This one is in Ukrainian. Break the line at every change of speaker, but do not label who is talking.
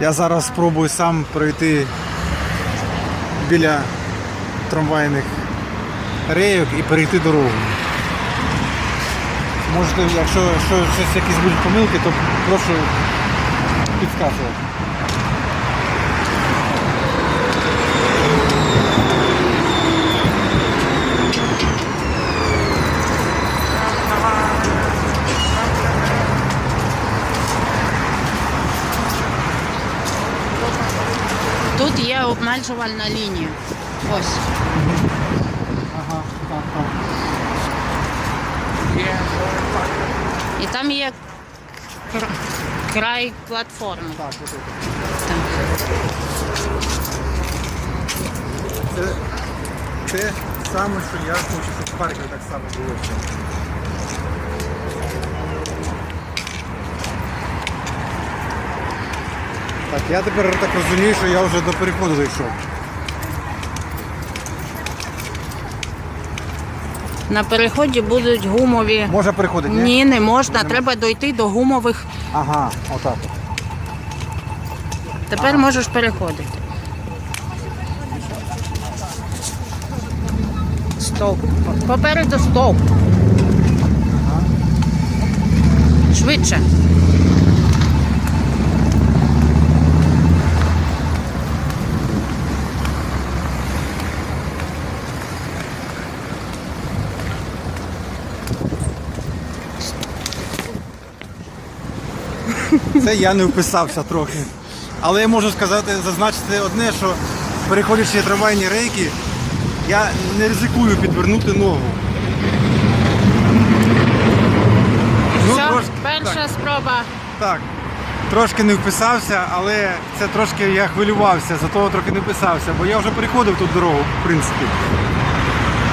Я зараз спробую сам пройти біля трамвайних рейок і перейти дорогу. Можете, якщо щось якісь будуть помилки, то прошу підказувати.
Тут є обмежувальна лінія. Ось.
Ага, так, так.
І там є кр- край платформи.
Так, це.
Так.
Це те саме, що я хочу, щоб в Харкові так само було. Так, я тепер так розумію, що я вже до переходу дійшов.
На переході будуть гумові.
Можна переходити, ні?
Ні, не можна. Треба дойти до гумових.
Ага, отак.
Тепер можеш переходити. Стоп. Попереду стоп. Швидше.
Це я не вписався трохи. Але я можу сказати, зазначити одне, що переходячи трамвайні рейки, я не ризикую підвернути ногу. Ну,
Все,
трошки-
перша
так.
спроба.
Так, трошки не вписався, але це трошки я хвилювався, за того трохи не вписався, бо я вже переходив тут дорогу, в принципі.